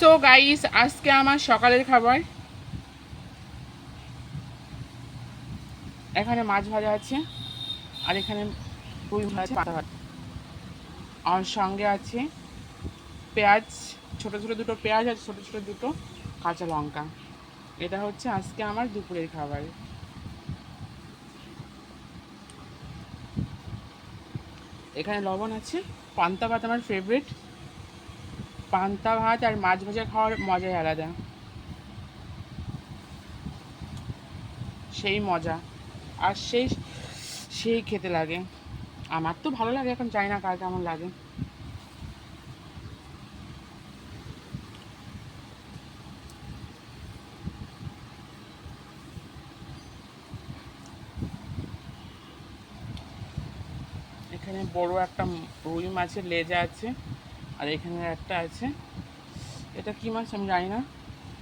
So guys আজকে আমার সকালের খাবার। এখানে মাছ ভাজা আছে, আর এখানে রুই ভাজা পাতা ভাত আর সঙ্গে আছে পেঁয়াজ, ছোট ছোট দুটো পেঁয়াজ আর ছোট ছোট দুটো কাঁচা লঙ্কা। এটা হচ্ছে আজকে আমার দুপুরের খাবার। এখানে লবণ আছে, পান্তা ভাত আমার ফেভারিট পান্তা ভাত আর মাছ ভাজা খাওয়ার মজাই আলাদা। সেই মজা। আর সেই সেই খেতে লাগে। আমার তো ভালো লাগে, এখন জানি না কার কেমন লাগে। এখানে বড় একটা রুই মাছের লেজা আছে। আর এখানে একটা আছে। এটা কি মাছ আমি জানি না।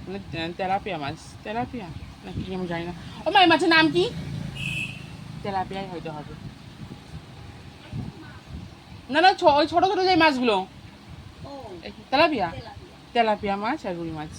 মানে তেলাপিয়া মাছ। তেলাপিয়া? না কি আমি জানি না। ও মা এই মাছের নাম কি? তেলাপিয়াই হয়তো হবে। না না ওই ছোটো ছোটো যে মাছগুলো। তেলাপিয়া। তেলাপিয়া মাছ আর রুই মাছ।